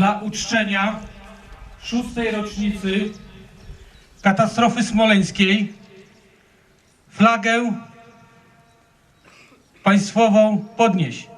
dla uczczenia szóstej rocznicy katastrofy smoleńskiej flagę państwową podnieść.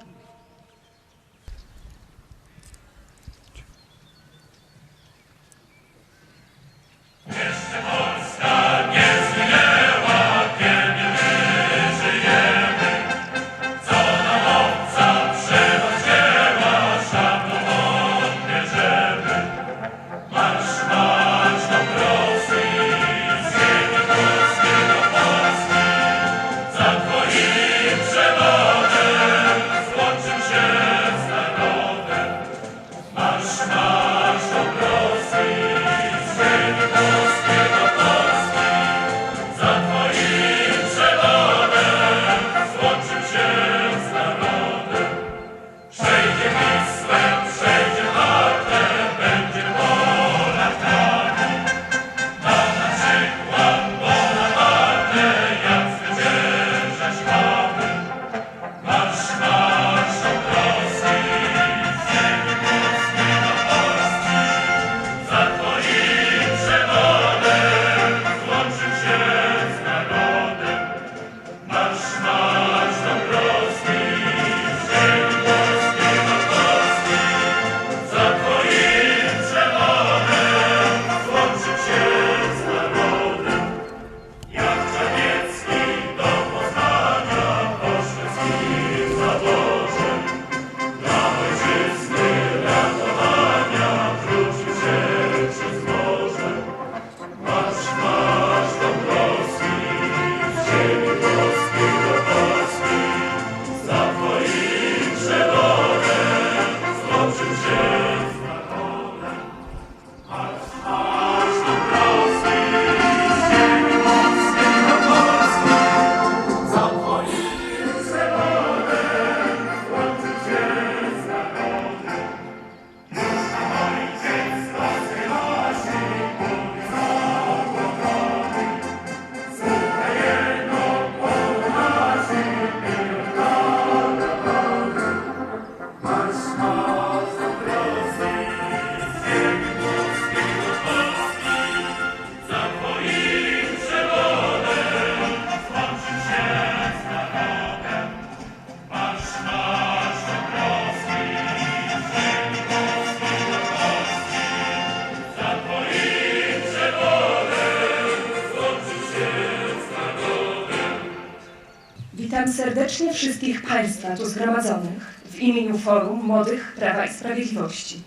Wszystkich Państwa tu zgromadzonych w imieniu Forum Młodych Prawa i Sprawiedliwości.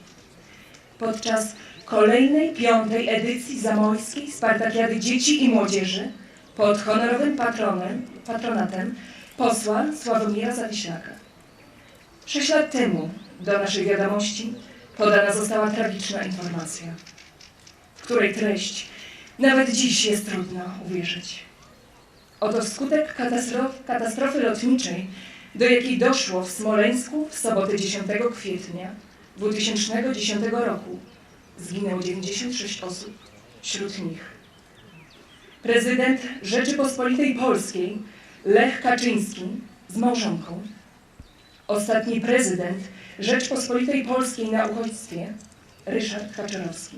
Podczas kolejnej, piątej edycji zamojskiej Spartakiady Dzieci i Młodzieży pod honorowym patronem, patronatem posła Sławomira Zawiślaka. Sześć lat temu do naszej wiadomości podana została tragiczna informacja, w której treść nawet dziś jest trudno uwierzyć. Oto skutek katastrof, katastrofy lotniczej, do jakiej doszło w Smoleńsku w sobotę 10 kwietnia 2010 roku. Zginęło 96 osób, wśród nich prezydent Rzeczypospolitej Polskiej Lech Kaczyński z małżonką, ostatni prezydent Rzeczypospolitej Polskiej na uchodźstwie Ryszard Kaczorowski,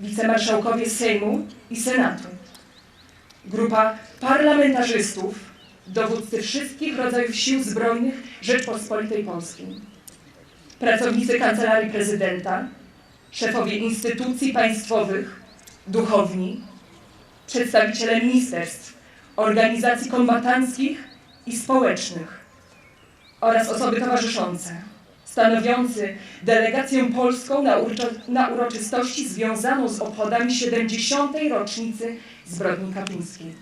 wicemarszałkowie Sejmu i Senatu, grupa parlamentarzystów, dowódcy wszystkich rodzajów sił zbrojnych Rzeczpospolitej Polskiej, pracownicy Kancelarii Prezydenta, szefowie instytucji państwowych, duchowni, przedstawiciele ministerstw, organizacji kombatanckich i społecznych oraz osoby towarzyszące, stanowiący delegację polską na, uroczystości związaną z obchodami 70. rocznicy zbrodni katyńskiej.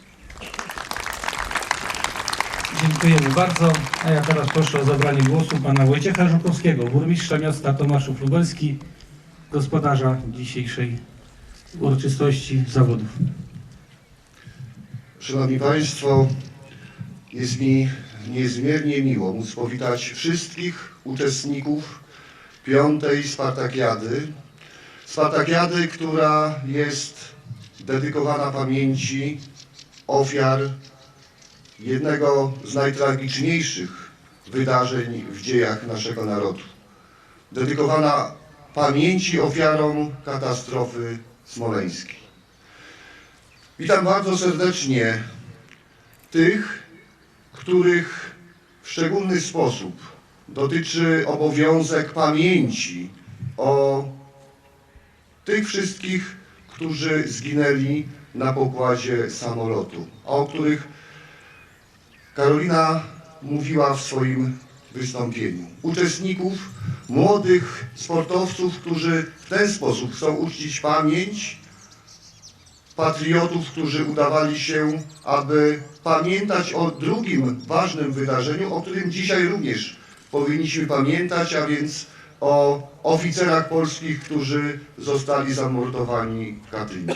Dziękujemy bardzo. A ja teraz proszę o zabranie głosu pana Wojciecha Żukowskiego, burmistrza miasta Tomaszów Lubelski, gospodarza dzisiejszej uroczystości zawodów. Szanowni Państwo, jest mi niezmiernie miło móc powitać wszystkich uczestników piątej Spartakiady. Spartakiady, która jest dedykowana pamięci ofiar jednego z najtragiczniejszych wydarzeń w dziejach naszego narodu. Dedykowana pamięci ofiarom katastrofy smoleńskiej. Witam bardzo serdecznie tych, których w szczególny sposób dotyczy obowiązek pamięci o tych wszystkich, którzy zginęli na pokładzie samolotu, o których Karolina mówiła w swoim wystąpieniu. Uczestników, młodych sportowców, którzy w ten sposób chcą uczcić pamięć patriotów, którzy udawali się, aby pamiętać o drugim ważnym wydarzeniu, o którym dzisiaj również powinniśmy pamiętać, a więc o oficerach polskich, którzy zostali zamordowani w Katyniu.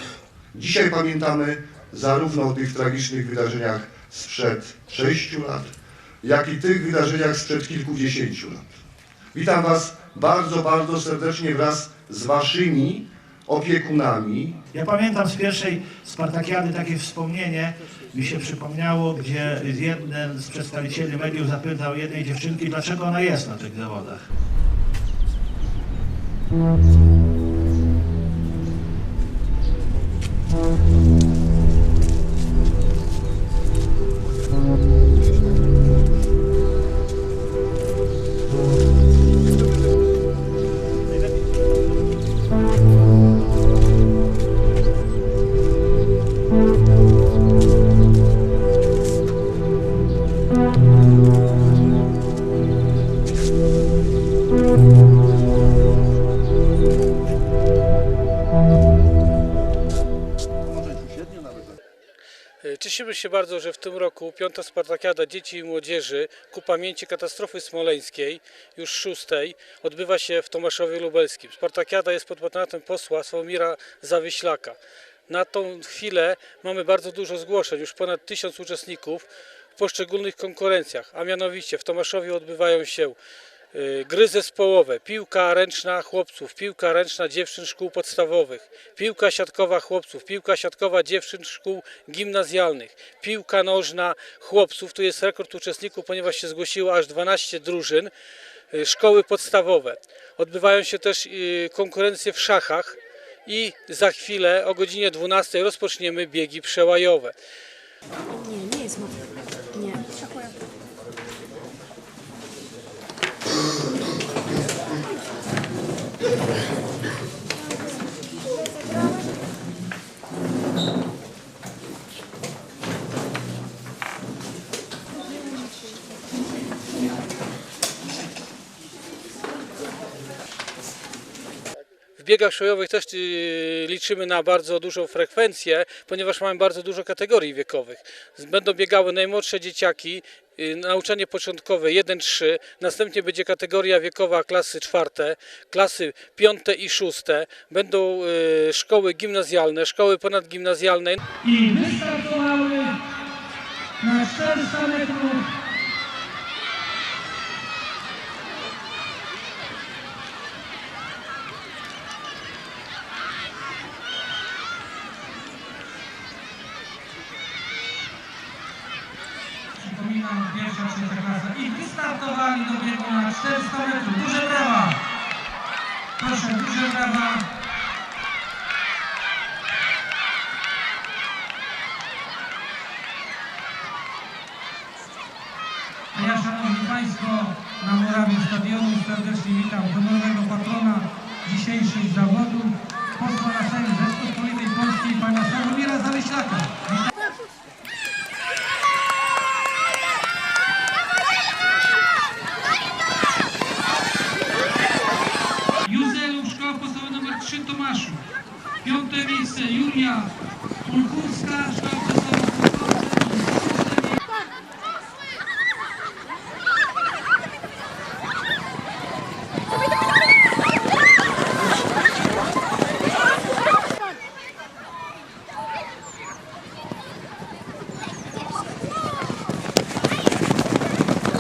Dzisiaj pamiętamy zarówno o tych tragicznych wydarzeniach sprzed sześciu lat, jak i tych wydarzeniach sprzed kilkudziesięciu lat. Witam Was bardzo, bardzo serdecznie wraz z Waszymi opiekunami, Ja pamiętam z pierwszej Spartakiady takie wspomnienie mi się przypomniało, gdzie jeden z przedstawicieli mediów zapytał jednej dziewczynki, dlaczego ona jest na tych zawodach. Thank you. Cieszymy się bardzo, że w tym roku piąta Spartakiada Dzieci i Młodzieży ku pamięci katastrofy smoleńskiej, już szóstej, odbywa się w Tomaszowie Lubelskim. Spartakiada jest pod patronatem posła Sławomira Zawyślaka. Na tą chwilę mamy bardzo dużo zgłoszeń, już ponad tysiąc uczestników w poszczególnych konkurencjach, a mianowicie w Tomaszowie odbywają się gry zespołowe, piłka ręczna chłopców, piłka ręczna dziewczyn szkół podstawowych, piłka siatkowa chłopców, piłka siatkowa dziewczyn szkół gimnazjalnych, piłka nożna chłopców. Tu jest rekord uczestników, ponieważ się zgłosiło aż 12 drużyn, y, szkoły podstawowe. Odbywają się też y, konkurencje w szachach i za chwilę o godzinie 12 rozpoczniemy biegi przełajowe. Nie, nie jest mowa. Biegach szkołowych też y, liczymy na bardzo dużą frekwencję, ponieważ mamy bardzo dużo kategorii wiekowych. Będą biegały najmłodsze dzieciaki, y, nauczanie początkowe 1-3, następnie będzie kategoria wiekowa klasy czwarte, klasy piąte i szóste, będą y, szkoły gimnazjalne, szkoły ponadgimnazjalne. I wystartowały na 400 metrów pierwsza, trzecia klasa. I wystartowali do biegu na 400 metrów. Duże brawa! Proszę, duże brawa. A ja, Szanowni Państwo, na murawie stadionu serdecznie witam honorowego patrona dzisiejszych zawodów, posła na Sejm Rzeczpospolitej Polskiej, pana Sławomira Zawyślaka. Witam. Juzelu, szkoła podstawowa nr 3 Tomaszu. Piąte miejsce Julia Ulkurska, szkoła podstawowa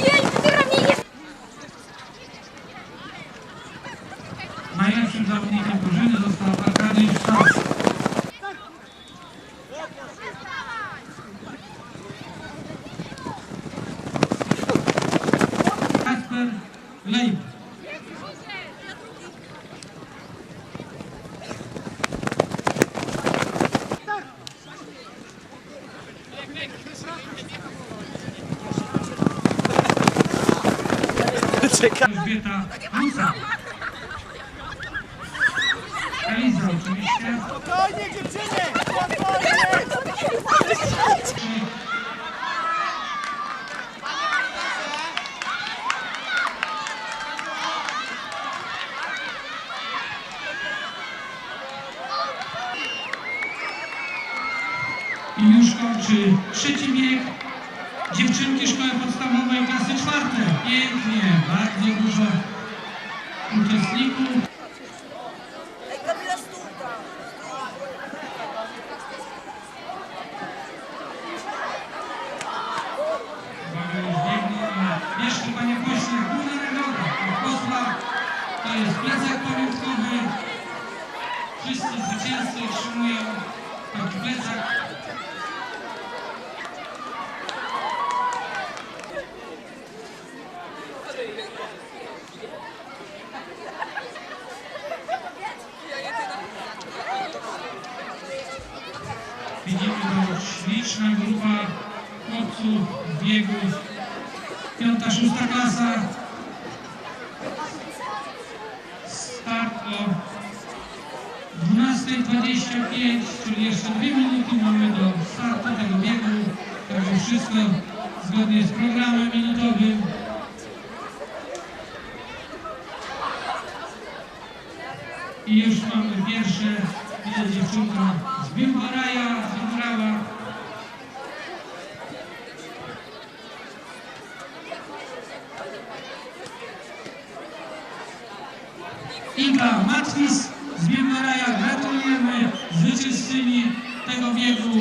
Szóste miejsce Najlepszym zawodnikiem drużyny został Arkadiusz Stas. Kasper Leib. Elżbieta Musa. Eliza oczywiście. Spokojnie dziewczyny! Spokojnie! I już kończy trzeci bieg. Dziewczynki szkoły podstawowej klasy czwarte. Pięknie, bardzo dużo uczestników. Uwaga, już biegną. a Jeszcze panie pośle, główna nagroda od posła to jest plecak pamiątkowy. Wszyscy zwycięzcy otrzymują taki plecak. Widzimy to śliczna grupa chłopców biegów. Piąta, szósta klasa. Start o 12.25, czyli jeszcze dwie minuty mamy do startu tego biegu. Także wszystko zgodnie z programem minutowym. I już mamy pierwsze, widzę dziewczynka z Bimbaraja, z Bimbarawa. Iga Matwis z Bimbaraja, gratulujemy zwycięzczyni tego biegu.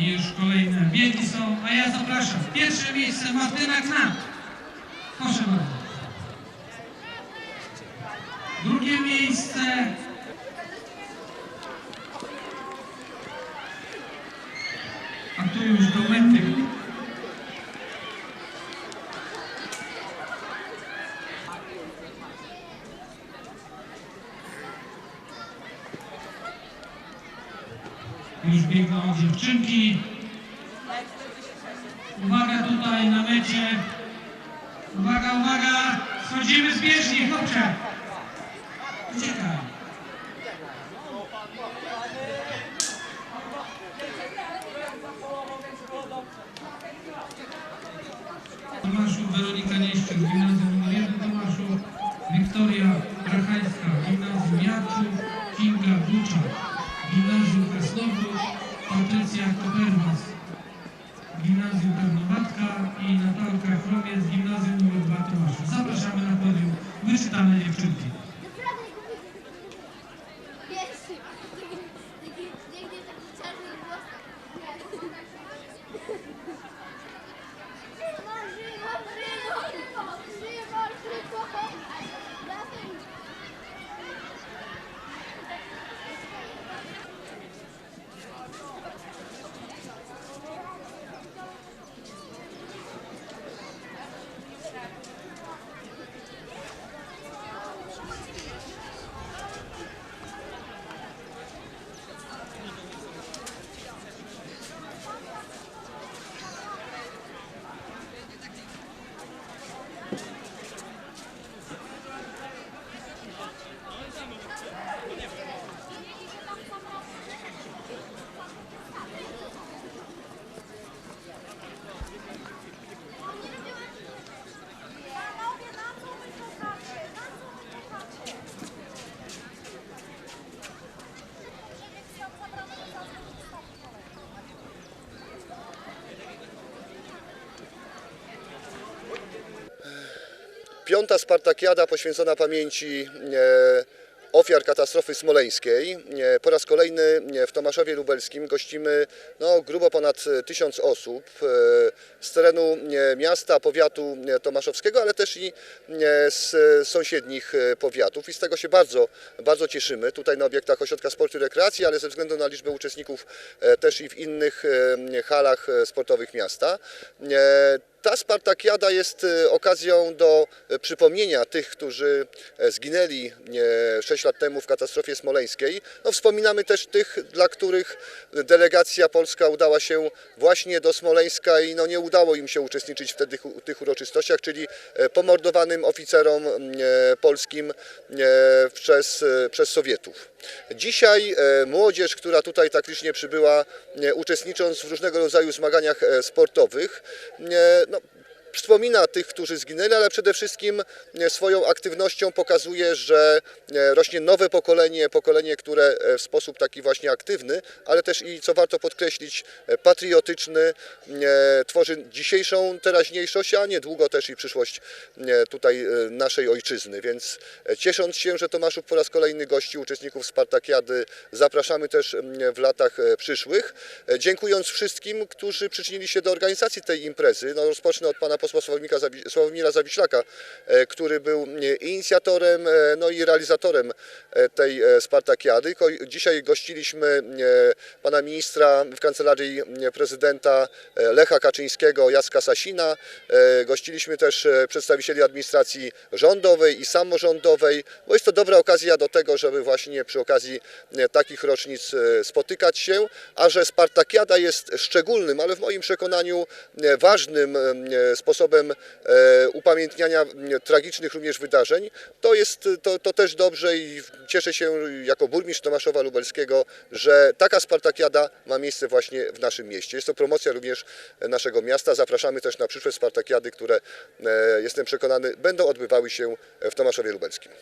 I już kolejne biegi są, a ja zapraszam. Pierwsze miejsce Martyna Knap. Proszę bardzo. Drugie miejsce a tu już do. Już biegną dziewczynki. Uwaga mecie. Uwaga, uwaga! Schodzimy z bieżni, chłopcze! Piąta Spartakiada poświęcona pamięci e, ofiar katastrofy smoleńskiej. E, Po raz kolejny e, w Tomaszowie Lubelskim gościmy no, grubo ponad tysiąc osób z terenu miasta, powiatu tomaszowskiego, ale też i z sąsiednich powiatów i z tego się bardzo, bardzo cieszymy. Tutaj na obiektach Ośrodka Sportu i Rekreacji, ale ze względu na liczbę uczestników też i w innych halach sportowych miasta. Ta Spartakiada jest e, okazją do e, przypomnienia tych, którzy e, zginęli e, 6 lat temu w katastrofie smoleńskiej. No, wspominamy też tych, dla których delegacja polska udała się właśnie do Smoleńska i no, nie udało im się uczestniczyć w tych, uroczystościach, czyli pomordowanym oficerom polskim przez, przez Sowietów. Dzisiaj młodzież, która tutaj tak licznie przybyła, uczestnicząc w różnego rodzaju zmaganiach sportowych, wspomina tych, którzy zginęli, ale przede wszystkim e, swoją aktywnością pokazuje, że e, rośnie nowe pokolenie, pokolenie, które e, w sposób taki właśnie aktywny, ale też i, co warto podkreślić, patriotyczny, tworzy dzisiejszą teraźniejszość, a niedługo też i przyszłość tutaj naszej ojczyzny. Więc ciesząc się, że Tomaszów po raz kolejny gości uczestników Spartakiady, zapraszamy też w latach przyszłych. Dziękując wszystkim, którzy przyczynili się do organizacji tej imprezy. No, rozpocznę od pana posła Sławomira, Zawi- Sławomira Zawiślaka, e, który był e, inicjatorem, e, no i realizatorem tej Spartakiady. Dzisiaj gościliśmy pana ministra w kancelarii prezydenta Lecha Kaczyńskiego, Jacka Sasina. Gościliśmy też przedstawicieli administracji rządowej i samorządowej, bo jest to dobra okazja do tego, żeby właśnie przy okazji takich rocznic spotykać się, a że Spartakiada jest szczególnym, ale w moim przekonaniu ważnym e, sposobem e, upamiętniania m, tragicznych również wydarzeń, to jest to, to też dobrze i cieszę się jako burmistrz Tomaszowa Lubelskiego, że taka Spartakiada ma miejsce właśnie w naszym mieście. Jest to promocja również naszego miasta. Zapraszamy też na przyszłe Spartakiady, które e, jestem przekonany będą odbywały się w Tomaszowie Lubelskim.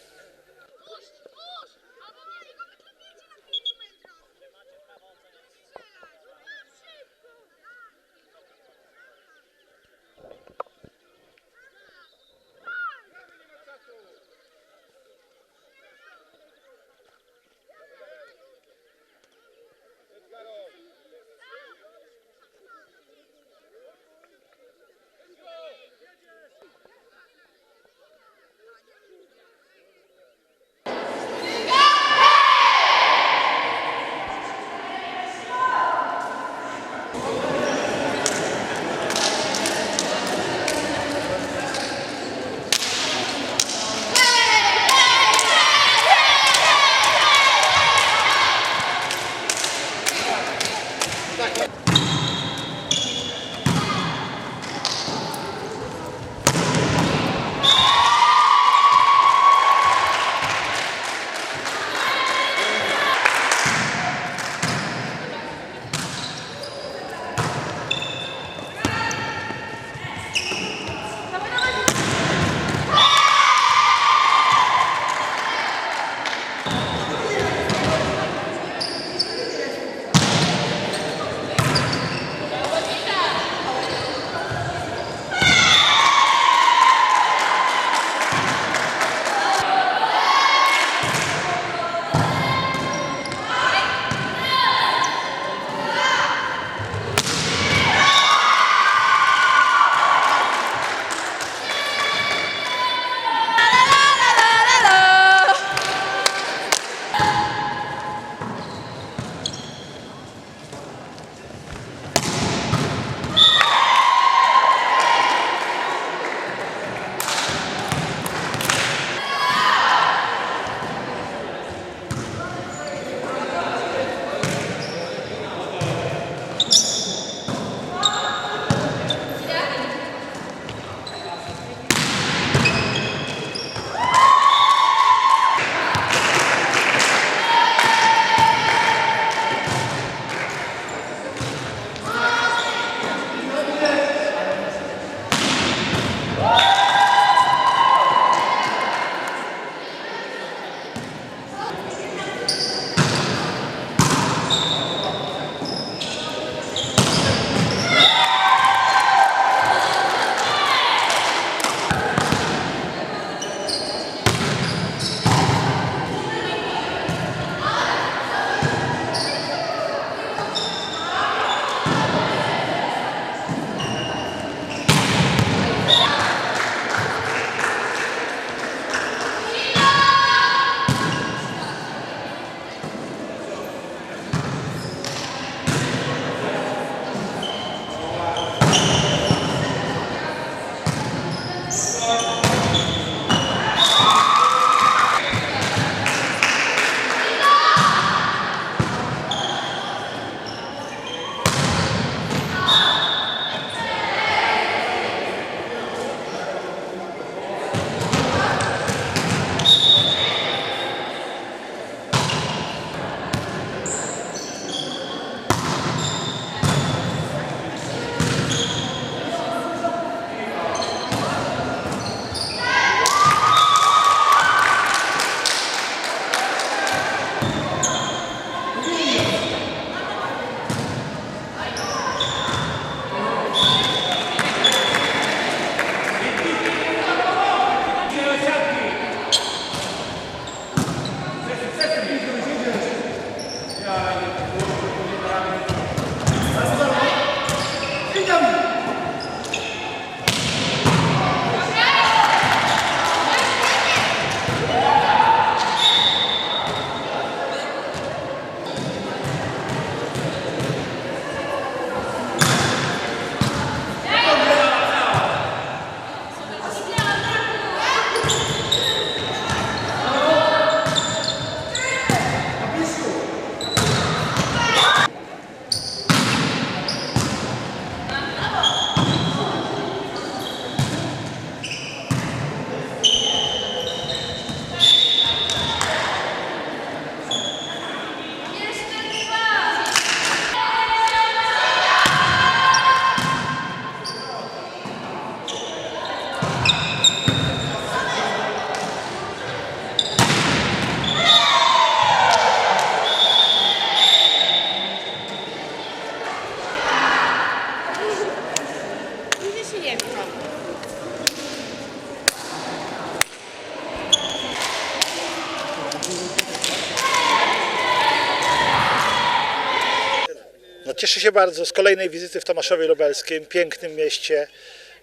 Cieszę się bardzo z kolejnej wizyty w Tomaszowie Lubelskim, pięknym mieście,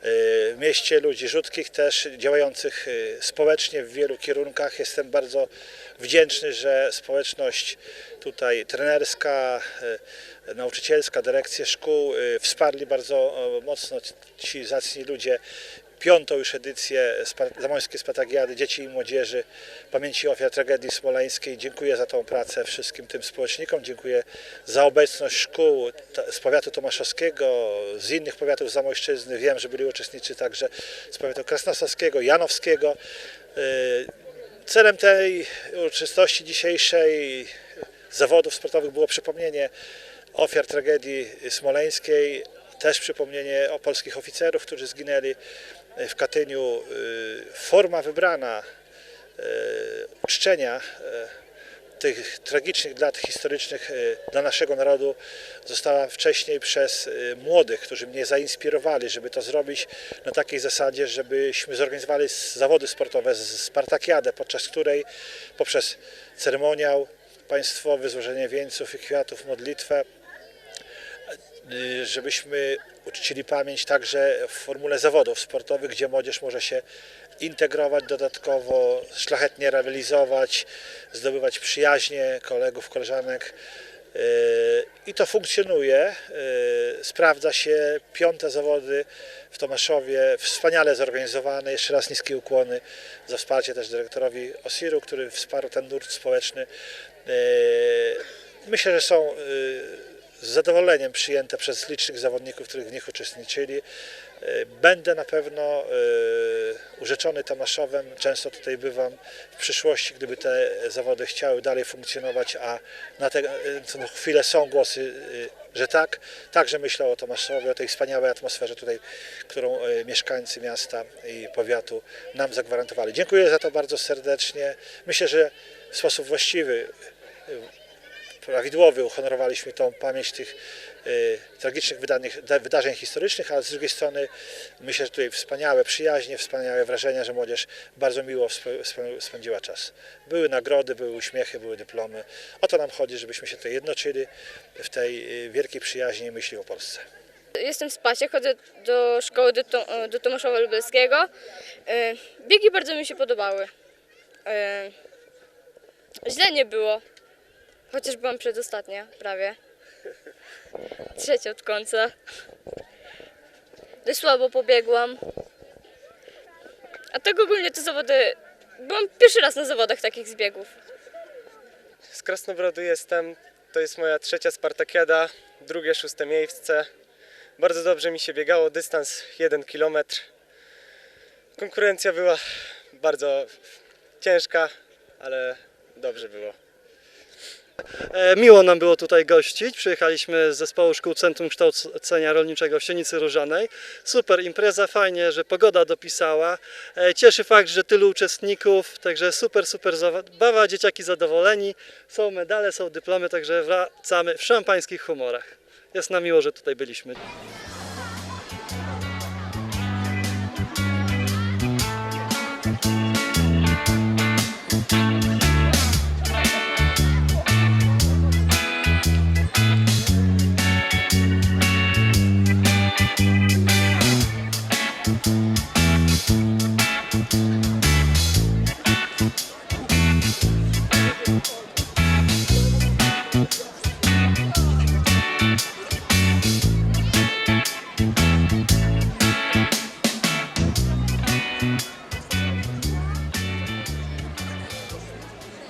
y, mieście ludzi rzutkich też, działających y, społecznie w wielu kierunkach. Jestem bardzo wdzięczny, że społeczność tutaj trenerska, y, nauczycielska, dyrekcje szkół wsparli bardzo mocno ci zacni ludzie piątą już edycję Zamońskiej Spartakiady Dzieci i Młodzieży pamięci ofiar tragedii smoleńskiej. Dziękuję za tą pracę wszystkim tym społecznikom, dziękuję za obecność szkół z powiatu tomaszowskiego, z innych powiatów Zamojszczyzny. Wiem, że byli uczestnicy także z powiatu krasnostawskiego, janowskiego. Y, Celem tej uroczystości dzisiejszej zawodów sportowych było przypomnienie ofiar tragedii smoleńskiej, też przypomnienie o polskich oficerów, którzy zginęli w Katyniu. Y, Forma wybrana y, uczczenia y, tych tragicznych dat historycznych y, dla naszego narodu została wcześniej przez y, młodych, którzy mnie zainspirowali, żeby to zrobić na takiej zasadzie, żebyśmy zorganizowali zawody sportowe, Spartakiadę, podczas której poprzez ceremoniał państwowy, złożenie wieńców i kwiatów, modlitwę, y, żebyśmy uczcili pamięć także w formule zawodów sportowych, gdzie młodzież może się integrować dodatkowo, szlachetnie realizować, zdobywać przyjaźnie kolegów, koleżanek. Y, I to funkcjonuje, y, sprawdza się. Piąte zawody w Tomaszowie, wspaniale zorganizowane. Jeszcze raz niskie ukłony za wsparcie też dyrektorowi Osiru, który wsparł ten nurt społeczny. Y, Myślę, że są y, z zadowoleniem przyjęte przez licznych zawodników, których w nich uczestniczyli. Y, Będę na pewno y, urzeczony Tomaszowem. Często tutaj bywam w przyszłości, gdyby te zawody chciały dalej funkcjonować, a na tę y, chwilę są głosy, że tak. Także myślę o Tomaszowie, o tej wspaniałej atmosferze tutaj, którą mieszkańcy miasta i powiatu nam zagwarantowali. Dziękuję za to bardzo serdecznie. Myślę, że w sposób właściwy prawidłowy uhonorowaliśmy tą pamięć tych y, tragicznych wydanych, da- wydarzeń historycznych, a z drugiej strony myślę, że tutaj wspaniałe przyjaźnie, wspaniałe wrażenia, że młodzież bardzo miło sp- sp- spędziła czas. Były nagrody, były uśmiechy, były dyplomy. O to nam chodzi, żebyśmy się tutaj jednoczyli w tej y, wielkiej przyjaźni i myśli o Polsce. Jestem z Pasie, chodzę do szkoły do, do Tomaszowa Lubelskiego. E, Biegi bardzo mi się podobały. E, Źle nie było, chociaż byłam przedostatnia prawie. Trzecia od końca. Dość słabo pobiegłam. A tak ogólnie te zawody... Byłam pierwszy raz na zawodach takich zbiegów. Z Krasnobrodu jestem. To jest moja trzecia Spartakiada, drugie, szóste miejsce. Bardzo dobrze mi się biegało, dystans 1 km. Konkurencja była bardzo ciężka, ale dobrze było. E, Miło nam było tutaj gościć. Przyjechaliśmy z zespołu Szkół Centrum Kształcenia Rolniczego w Sienicy Różanej. Super impreza, fajnie, że pogoda dopisała. E, Cieszy fakt, że tylu uczestników, także super, super zabawa. Dzieciaki zadowoleni. Są medale, są dyplomy, także wracamy w szampańskich humorach. Jest nam miło, że tutaj byliśmy.